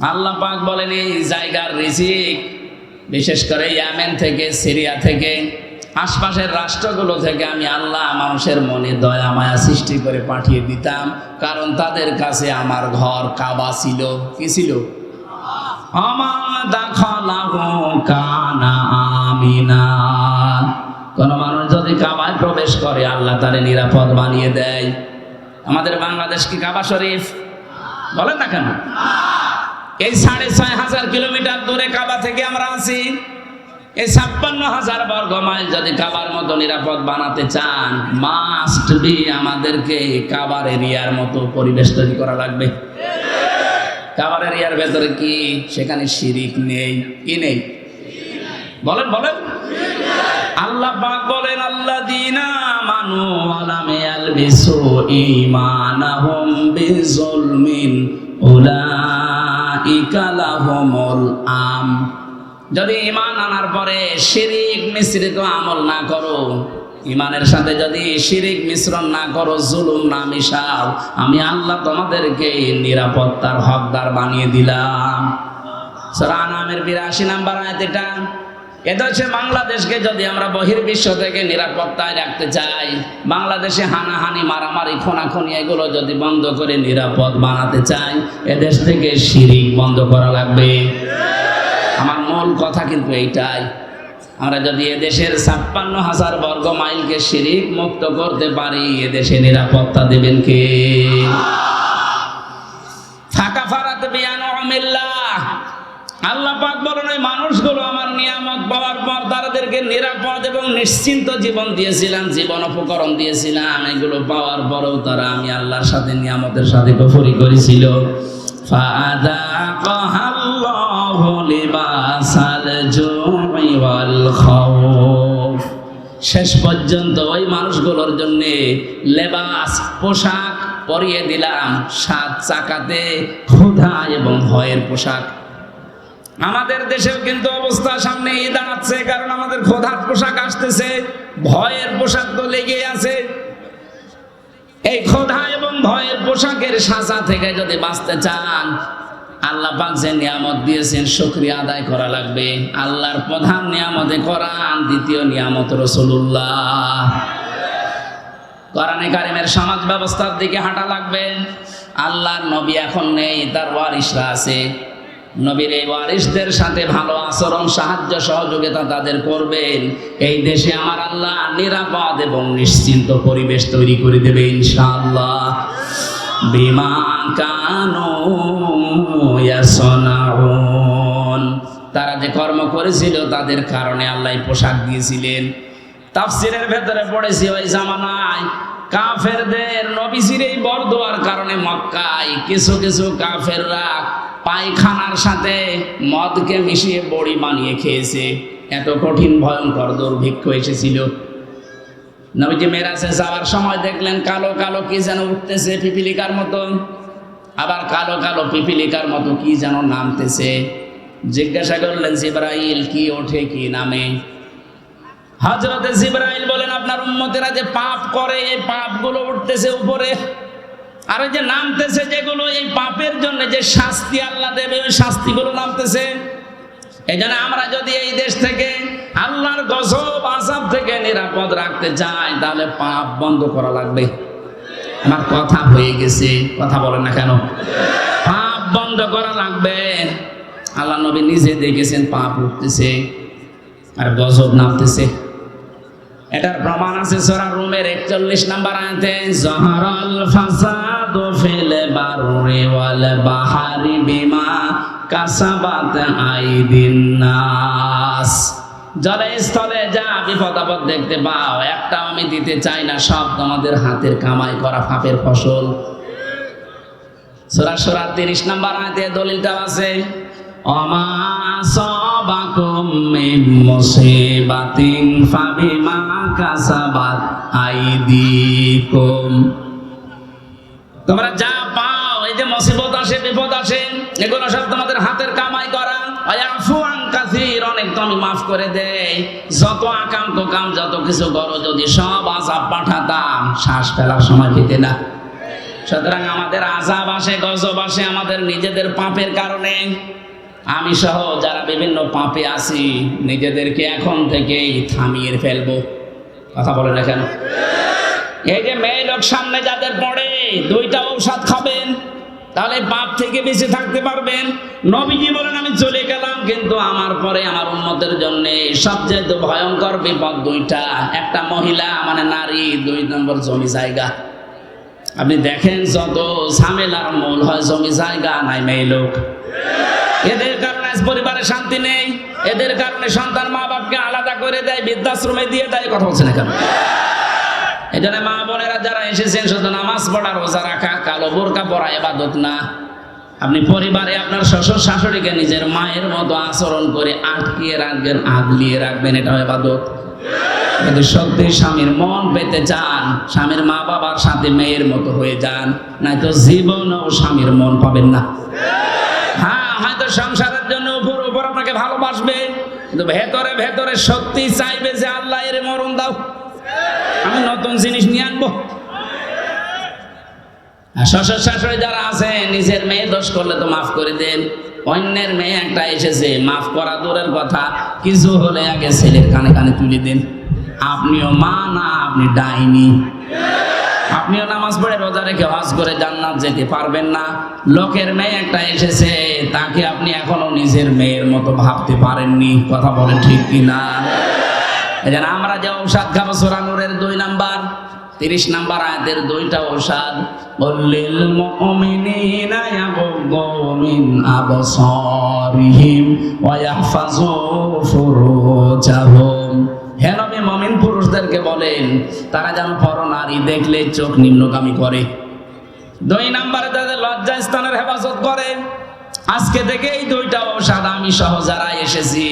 আল্লাহ পাক বলেন, এই জায়গার রিজিক, বিশেষ করে ইয়ামেন থেকে, সিরিয়া থেকে, আশপাশের রাষ্ট্রগুলো থেকে আমি আল্লাহ মানুষের মনে দয়া, মায়া সৃষ্টি করে পাঠিয়ে দিতাম। কারণ তাদের কাছে আমার ঘর কাবা ছিল। কি ছিল? কানা মানুষ যদি কাবায় প্রবেশ করে, আল্লাহ তারে নিরাপদ বানিয়ে দেয়। আমাদের বাংলাদেশ কি কাবা শরীফ? বলেন না কেন? এই সাড়ে ছয় হাজার কিলোমিটার দূরে কাবা থেকে আমরা আছি এই ছাপ্পান্ন হাজার বর্গ মাইল যদি কাবার মতো নিরাপদ বানাতে চান মাস্ট বি আমাদেরকে কাবার এরিয়ার মতো পরিবেশ তৈরি করা লাগবে। কাবার এরিয়ার ভেতরে কি? সেখানে শিরিক নেই। কি নেই? বলেন বলেন। আল্লাহ পাক বলেন আল্লাহ দিনা মানু আলামে আলবিসু ঈমানাহুম বিজুলমিন উলাইকা আম। যদি ইমান আনার পরে শিরিক মিশ্রিত আমল না করো ইমানের সাথে যদি শিরিক মিশ্রণ না করো, জুলুম না মিশাও, আমি আল্লাহ তোমাদেরকে নিরাপত্তার হকদার বানিয়ে দিলাম। সরা নামের বিরাশি নাম্বার আয়াত এটা। হচ্ছে বাংলাদেশকে যদি আমরা বহির্বিশ্ব থেকে নিরাপত্তায় রাখতে চাই, বাংলাদেশে হানাহানি, মারামারি, খোনাখুনি, এগুলো যদি বন্ধ করে নিরাপদ বানাতে চাই, এদেশ থেকে শিরিক বন্ধ করা লাগবে। আমার মূল কথা কিন্তু এইটাই। আমরা যদি এদেশের ছাপ্পান্ন হাজার বর্গ মাইলকে শিরিক মুক্ত করতে পারি, এদেশে নিরাপত্তা দেবেন কে? ফাঁকা ফারাত বিয়ান অমিল্লাহ আল্লাপাক বলেন, ওই মানুষগুলো আমার নিয়ামত পাওয়ার পর তাদেরকে নিরাপদ এবং নিশ্চিন্ত জীবন দিয়েছিলাম, জীবন উপকরণ দিয়েছিলাম। এগুলো পাওয়ার পরেও তারা আমি আল্লাহর সাথে নিয়ামতের সাথে কফরি করেছিল। শেষ পর্যন্ত ওই মানুষগুলোর জন্য লেবাস, পোশাক পরিয়ে দিলাম, সাত চাকাতে ক্ষুধা এবং ভয়ের পোশাক। আমাদের দেশেও কিন্তু অবস্থা সামনে এই দাঁড়াচ্ছে, কারণ আমাদের খোধার পোশাক আসতেছে, ভয়ের পোশাক তো লেগে আছে। এই খোধা এবং ভয়ের পোশাকের সাজা থেকে যদি বাঁচতে চান, আল্লাহ পাক যে নিয়ামত দিয়েছেন, শুক্রিয়া আদায় করা লাগবে। আল্লাহর প্রধান নিয়ামতে কোরআন, দ্বিতীয় নিয়ামত রসুল্লাহ কোরআনে কারিমের সমাজ ব্যবস্থার দিকে হাঁটা লাগবে। আল্লাহর নবী এখন নেই, তার ওয়ারিসরা আছে। নবীর এই ওয়ারিসদের সাথে ভালো আচরণ, সাহায্য, সহযোগিতা তাদের করবেন। এই দেশে আমার আল্লাহ নিরাপদ এবং নিশ্চিন্ত পরিবেশ তৈরি করে দেবে, ইনশাআল্লাহ। তারা যে কর্ম করেছিল, তাদের কারণে আল্লাহ পোশাক দিয়েছিলেন। তাফসিরের ভেতরে পড়েছি, ওই জামানায় কাফেরদের নবীজির এই বরদোয়ার কারণে মক্কায় কিছু কিছু কাফেররা পায়খানার সাথে মদকে মিশিয়ে বড়ি বানিয়ে খেয়েছে। এত কঠিন, ভয়ঙ্কর দুর্ভিক্ষ এসেছিল। নবীজি মেরাজে যাওয়ার সময় দেখলেন কালো কালো কি যেন উঠতেছে পিপিলিকার মতো। আবার কালো কালো পিপিলিকার মতো কি যেন নামতেছে। জিজ্ঞাসা করলেন, জিব্রাইল কি ওঠে কি নামে? হজরতে জিব্রাইল বলেন, আপনার উম্মতেরা যে পাপ করে, এই পাপগুলো উঠতেছে উপরে। আর যে নামতেছে যেগুলো এই পাপের জন্য যে শাস্তি আল্লাহ দেবে, ওই শাস্তিগুলো নামতেছে। এই জন্য আমরা যদি এই দেশ থেকে আল্লাহর গজব আসাব থেকে নিরাপদ রাখতে চাই, তাহলে পাপ বন্ধ করা লাগবে। আমার কথা হয়ে গেছে, কথা বলেন না কেন? পাপ বন্ধ করা লাগবে। আল্লাহ নবী নিজে দেখেছেন, পাপ উঠতেছে আর গজব নামতেছে। এটার প্রমাণ আছে সূরা রুমের 41 নাম্বার আয়াতে, জাহারাল ফাসাদু ফিল বাররি ওয়াল বাহারি বিমা কাসাবাত আইদিন নাস। স্থলে যা বিপদ আপদ দেখতে পাও, একটাও আমি দিতে চাই না, সব তোমাদের হাতের কামাই করা ফাপের ফসল। সূরা সূরা 30 নাম্বার আয়াতে দলিলটা আছে, অমা সবাকুম মিন মুসিবাতিন ফাবিমা কাসাবাত আইদিকুম। তোমরা যা পাও, এই যে মুসিবত আসে, বিপদ আসে, এগুলো সব তোমাদের হাতের কামাই করা। অনেক তো আমি মাফ করে দেই। যত আকাম তো কাম যত কিছু করো, যদি সব আজাব পাঠাতাম, শ্বাস ফেলার সময় পেতে না। সুতরাং আমাদের আজাব আসে, গজব আসে আমাদের নিজেদের পাপের কারণে। আমি সহ যারা বিভিন্ন পাপে আছি, নিজেদেরকে এখন থেকেই থামিয়ে ফেলব। কথা বলে দেখেন এই যে মেয়ে লোক সামনে যাদের পড়ে, দুইটা ঔষধ খাবেন, তাহলে পাপ থেকে বেঁচে থাকতে পারবেন। নবীজি বলেন, আমি চলে গেলাম, কিন্তু আমার পরে আমার উন্নতের জন্য সবচেয়ে ভয়ঙ্কর বিপদ দুইটা। একটা মহিলা মানে নারী, দুই নম্বর জমি জায়গা। আপনি দেখেন যত ঝামেলার মূল হয়, জমি জায়গা নাই মেয়ে লোক। এদের কারণে পরিবারে শান্তি নেই। এদের কারণে সন্তান মা বাপকে আলাদা করে দেয়, বৃদ্ধাশ্রমে দিয়ে দেয়, কথা বলছে না কেন এই জন্য মা বোনেরা যারা এসেছেন, শুধু নামাজ পড়া, রোজা রাখা, কালো বোরকা পড়া এবাদত না। আপনি পরিবারে আপনার শ্বশুর শাশুড়িকে নিজের মায়ের মতো আচরণ করে আটকিয়ে রাখবেন, আগলিয়ে রাখবেন এটা এবাদত যদি সত্যি স্বামীর মন পেতে চান, স্বামীর মা বাবার সাথে মেয়ের মতো হয়ে যান নয়তো জীবনও স্বামীর মন পাবেন না। হ্যাঁ হয়তো সংসারের জন্য উপর উপর আপনাকে ভালোবাসবে, কিন্তু ভেতরে ভেতরে সত্যি চাইবে যে আল্লাহ এর মরণ দাও। আমি নতুন জিনিস নিয়ে আনব। শ্বশুর শাশুড়ি যারা আছে, নিজের মেয়ে দোষ করলে তো মাফ করে দেন। অন্যের মেয়ে একটা এসেছে, মাফ করা দূরের কথা। কিছু হলে আগে ছেলের কানে কানে তুলে দেন। আপনিও মা না, আপনি ডাইনি। আপনিও নামাজ পড়ে রোজা রেখে হজ করে জান্নাত যেতে পারবেন না। লোকের মেয়ে একটা এসেছে, তাকে আপনি এখনও নিজের মেয়ের মতো ভাবতে পারেননি। কথা বলেন ঠিক কিনা? এই জন্য আমরা যে ঔষধ খাব সোরানুরের দুই নাম্বার, তিরিশ নাম্বার আয়াতের দুইটা ঔষধ। বললিল মুমিনিনা ইয়াগুদ্দু মিন আবসারিহিম ওয়া ইয়াহফাজু ফুরুজাহুম। হে নবী, মুমিন পুরুষদেরকে বলেন, তারা যেন পরনারী দেখলে চোখ নিম্নগামী করে। দুই নাম্বারে তাদের লজ্জা স্থানের হেফাজত করে। আজকে থেকে এই দুইটা ঔষধ আমি সহ যারা এসেছি,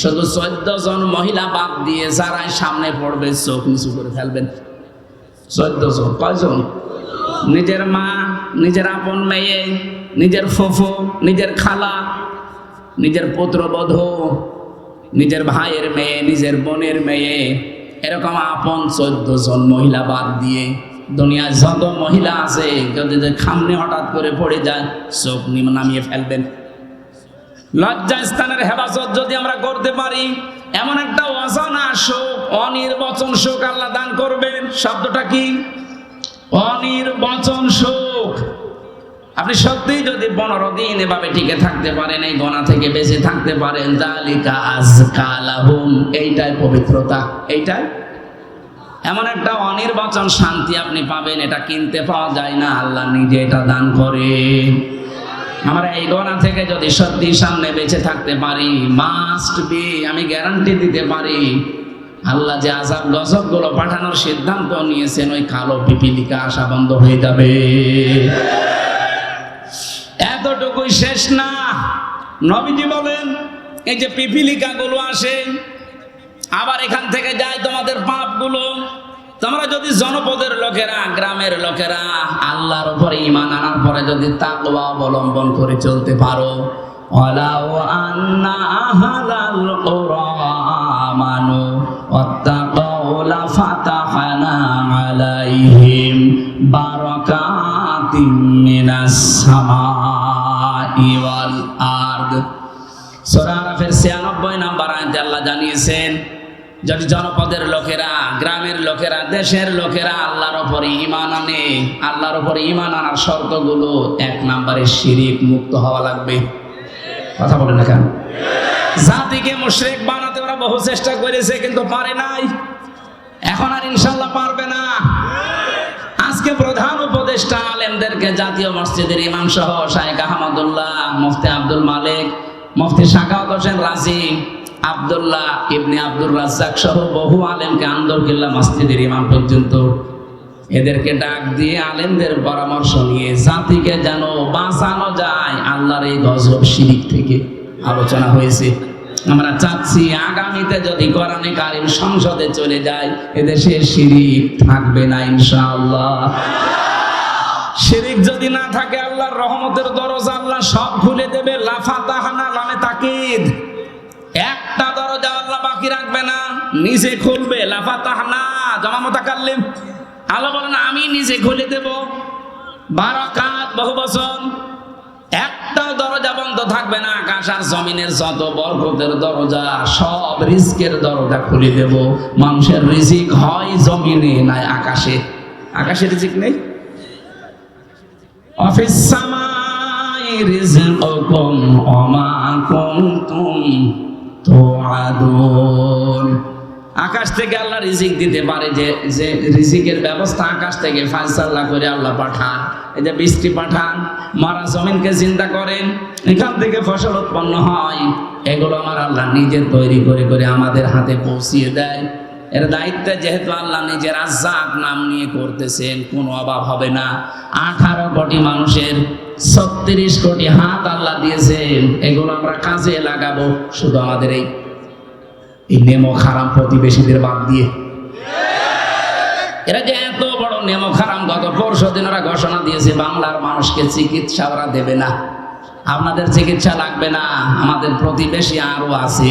শুধু চোদ্দ জন মহিলা বাদ দিয়ে যারাই সামনে পড়বে, চোখ নিচু করে ফেলবেন। চোদ্দ জন, কয়জন? নিজের মা, নিজের আপন মেয়ে, নিজের ফুফু, নিজের খালা, নিজের পুত্রবধূ, নিজের ভাইয়ের মেয়ে, নিজের বোনের মেয়ে, এরকম আপন চোদ্দ জন মহিলা বাদ দিয়ে দুনিয়ায় যত মহিলা আছে, যদি খামনে হঠাৎ করে পড়ে যায়, চোখ নিম- নামিয়ে ফেলবেন। লজ্জা স্থানের হেফাজত যদি আমরা করতে পারি, এমন একটা অজানা শোক, অনির্বচন শোক আল্লাহ দান করবেন। শব্দটা কি? অনির্বচন শোক। আপনি সত্যিই যদি পনেরো দিন এভাবে টিকে থাকতে পারেন, এই গণা থেকে বেঁচে থাকতে পারেন জালিকা আজকালাহুম, এইটাই পবিত্রতা, এইটাই এমন একটা অনির্বাচন শান্তি আপনি পাবেন, এটা কিনতে পাওয়া যায় না, আল্লাহ নিজে এটা দান করে। আমরা এই গণা থেকে যদি সত্যি সামনে বেঁচে থাকতে পারি মাস্ট বি আমি গ্যারান্টি দিতে পারি, আল্লাহ যে আজাব গজবগুলো পাঠানোর সিদ্ধান্ত নিয়েছেন, ওই কালো পিপিলিকা আসা বন্ধ হয়ে যাবে। এতটুকুই শেষ না। নবীজি বলেন, এই যে পিপিলিকা গুলো আসে আবার এখান থেকে যায় তোমাদের পাপগুলো। তোমরা যদি জনপদের লোকেরা, গ্রামের লোকেরা, আল্লাহর উপরে ইমান আনার পরে যদি তাকওয়া অবলম্বন করে চলতে পারো। ওয়ালাউ আন্না আহলাল কুরা আমানু ওয়াত্তাকাউ লাফাতাহনা আলাইহিম বারাকাতিম মিনাস সামাই ওয়াল আরদ। সূরা আরাফের 96 নাম্বার আয়াতে আল্লাহ জানিয়েছেন যদি জনপদের লোকেরা, গ্রামের লোকেরা, দেশের লোকেরা আল্লাহর উপরে ঈমান আনে, আল্লাহর উপরে ঈমান আনার শর্তগুলো এক নম্বরে শিরিক মুক্ত হওয়া লাগবে। কথা বলে না কেন? জাতিকে মুশরিক বানাতে ওরা বহু চেষ্টা করেছে, কিন্তু পারে নাই। এখন আর ইনশাল্লাহ পারবে না। আজকে প্রধান উপদেষ্টা আলেমদেরকে জাতীয় মসজিদের ইমাম সহ শাহেখ আহমদুল্লাহ, মুফতি আব্দুল মালিক, মুফতি শাকাওয়াত হোসেন রাজি আব্দুল্লাহ ইবনে আব্দুল রাজ্জাক সহ বহু আলেমকে আন্দরকিল্লা মসজিদের ইমাম পর্যন্ত এদেরকে ডাক দিয়ে আলেমদের পরামর্শ নিয়ে জাতিকে যেন বাঁচানো যায়, আল্লাহর এই গজব শিরিক থেকে আলোচনা হয়েছে। আমরা চাচ্ছি আগামীতে যদি কোরআনে কারিম সংসদে চলে যায় এদেশে শিরিক থাকবে না ইনশাআল্লাহ। শিরিক যদি না থাকে, আল্লাহর রহমতের দরজা আল্লাহ সব খুলে দেবে। লাফাতাহানা লামে তাকিদ। বাকি রাখবে না? নিজে খুলবে। লাফাতাহানা জমা মতা মোতাকাল্লিম আল্লাহ বলেন, আমি নিজে খুলে দেব। বারাকাত বহু বছর একটাও দরজা বন্ধ থাকবে না। আকাশ আর জমিনের যত বরকতের দরজা, সব রিস্কের দরজা খুলে দেব। মানুষের রিজিক হয় জমিনে, নাই আকাশে। আকাশে রিজিক নেই? অফিস সামাই রিজকুম ওমা কুনতুম আকাশ থেকে আল্লাহ রিজিক দিতে পারে যে যে রিজিকের ব্যবস্থা আকাশ থেকে ফায়সাল্লাহ করে আল্লাহ পাঠান। এই যে বৃষ্টি পাঠান, মারা জমিনকে চিন্তা করেন, এখান থেকে ফসল উৎপন্ন হয়। এগুলো আমার আল্লাহ নিজে তৈরি করে করে আমাদের হাতে পৌঁছিয়ে দেয়। এর দায়িত্বে যেহেতু আল্লাহ নিজের আজাক নাম নিয়ে করতেছেন, কোনো অভাব হবে না। আঠারো কোটি মানুষের ছত্রিশ কোটি হাত আল্লাহ দিয়েছেন। এগুলো আমরা কাজে লাগাবো, শুধু আমাদের এই এই নেমো খারাম প্রতিবেশীদের বাদ দিয়ে। এরা যে এত বড় নেমো খারাম, গত পরশু দিন ওরা ঘোষণা দিয়েছে, বাংলার মানুষকে চিকিৎসা ওরা দেবে না। আপনাদের চিকিৎসা লাগবে না, আমাদের প্রতিবেশী আরও আছে।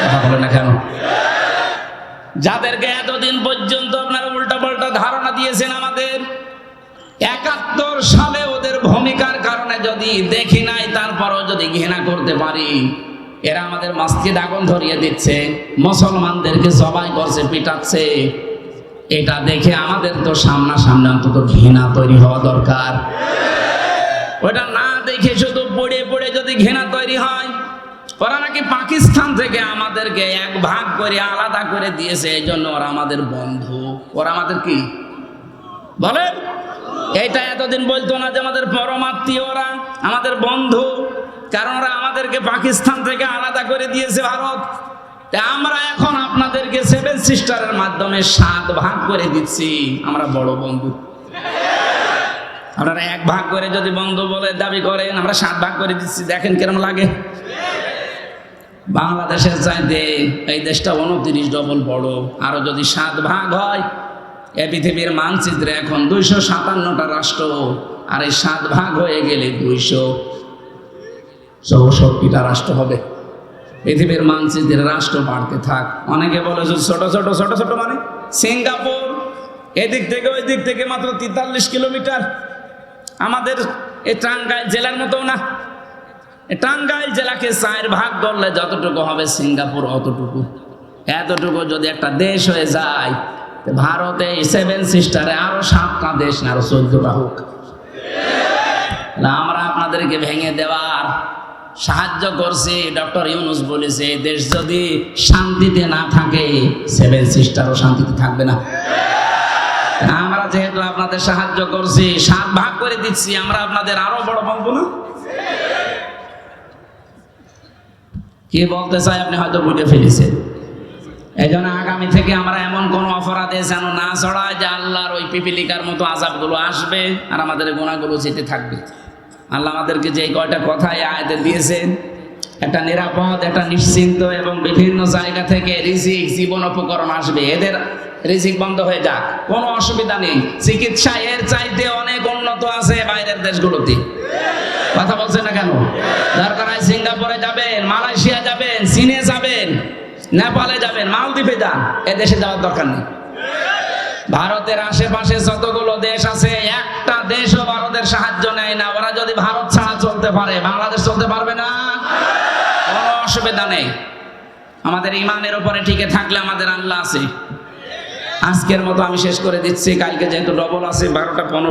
কথা বলে না কেন? যাদেরকে এতদিন পর্যন্ত আপনারা উল্টা পাল্টা ধারণা দিয়েছেন আমাদের যদি দেখি নাই, তারপরও যদি ঘৃণা করতে পারি, এরা আমাদের মসজিদ আগুন ধরিয়ে দিচ্ছে, মুসলমানদেরকে জবাই করছে, পিটাচ্ছে। এটা দেখে আমাদের তো সামনা সামনাসামনি অন্তত ঘৃণা তৈরি হওয়া দরকার। ওটা না দেখে শুধু পড়ে পড়ে যদি ঘৃণা তৈরি হয়, ওরা নাকি পাকিস্তান থেকে আমাদেরকে এক ভাগ করে আলাদা করে দিয়েছে এই জন্য ওরা আমাদের বন্ধু। ওরা আমাদের কি? বলেন? এইটা এতদিন বলতো না যে আমাদের পরমাত্মীয় ওরা আমাদের বন্ধু, কারণ ওরা আমাদেরকে পাকিস্তান থেকে আলাদা করে দিয়েছে ভারত। আমরা এখন আপনাদেরকে সেভেন সিস্টারের মাধ্যমে সাত ভাগ করে দিচ্ছি, আমরা বড় বন্ধু। আপনারা এক ভাগ করে যদি বন্ধু বলে দাবি করেন, আমরা সাত ভাগ করে দিচ্ছি, দেখেন কিরম লাগে। বাংলাদেশের চাইতে এই দেশটা উনত্রিশ ডবল বড়, আরও যদি সাত ভাগ হয় এ পৃথিবীর মানচিত্রে এখন দুইশো সাতান্নটা রাষ্ট্র আর এই সাত ভাগ হয়ে গেলে দুইশো চৌষট্টিটা রাষ্ট্র হবে। পৃথিবীর মানচিত্রের রাষ্ট্র বাড়তে থাক। অনেকে বলে যে ছোট ছোট ছোট ছোট মানে সিঙ্গাপুর। এদিক থেকে ওই দিক থেকে মাত্র তেতাল্লিশ কিলোমিটার। আমাদের এই টাঙ্গাইল জেলার মতো না। টাঙ্গাইল জেলাকে চার ভাগ করলে যতটুকু হবে সিঙ্গাপুর অতটুকু। এতটুকু যদি একটা দেশ হয়ে যায় ভারতে সেভেন সিস্টারে আরও সাতটা দেশ না, আরও চোদ্দটা হোক। আমরা আপনাদেরকে ভেঙে দেওয়ার সাহায্য করছি, ডক্টর ইউনুস বলেছে দেশ যদি শান্তিতে না থাকে সেভেন সিস্টারও শান্তিতে থাকবে না। আমরা যেহেতু আপনাদের সাহায্য করছি, সাত ভাগ করে দিচ্ছি, আমরা আপনাদের আরও বড় বলব না? কি বলতে চাই আপনি হয়তো বুঝে ফেলেছেন। এই জন্য আগামী থেকে আমরা এমন কোন অপরাধে যেন না ছড়ায় যে আল্লাহর ওই পিপিলিকার মতো আজাবগুলো আসবে আর আমাদের গুণাগুলো যেতে থাকবে। আল্লাহ আমাদেরকে যে কয়টা কথা এই দিয়েছেন, একটা নিরাপদ, একটা নিশ্চিন্ত এবং বিভিন্ন জায়গা থেকে রিজিক, জীবন উপকরণ আসবে। এদের রিজিক বন্ধ হয়ে যাক, কোনো অসুবিধা নেই। চিকিৎসা এর চাইতে অনেক উন্নত আছে বাইরের দেশগুলোতে। কথা বলছে না কেন? দরকার হয় সিঙ্গাপুরে যাবেন, মালয়েশিয়া যাবেন, চীনে যাবেন। নেপালে যাবেন, মালদ্বীপে যান, এদেশে যাওয়ার দরকার নেই। ভারতের আশেপাশে যতগুলো দেশ আছে, একটা দেশও ভারতের সাহায্য নেয় না। ওরা যদি ভারত ছাড়া চলতে পারে, বাংলাদেশ চলতে পারবে না। কোনো অসুবিধা নেই। আমাদের ইমানের উপরে টিকে থাকলে আমাদের আল্লাহ আছে। আজকের মতো আমি শেষ করে দিচ্ছি। কালকে যেহেতু ডবল আছে, বারোটা পনেরো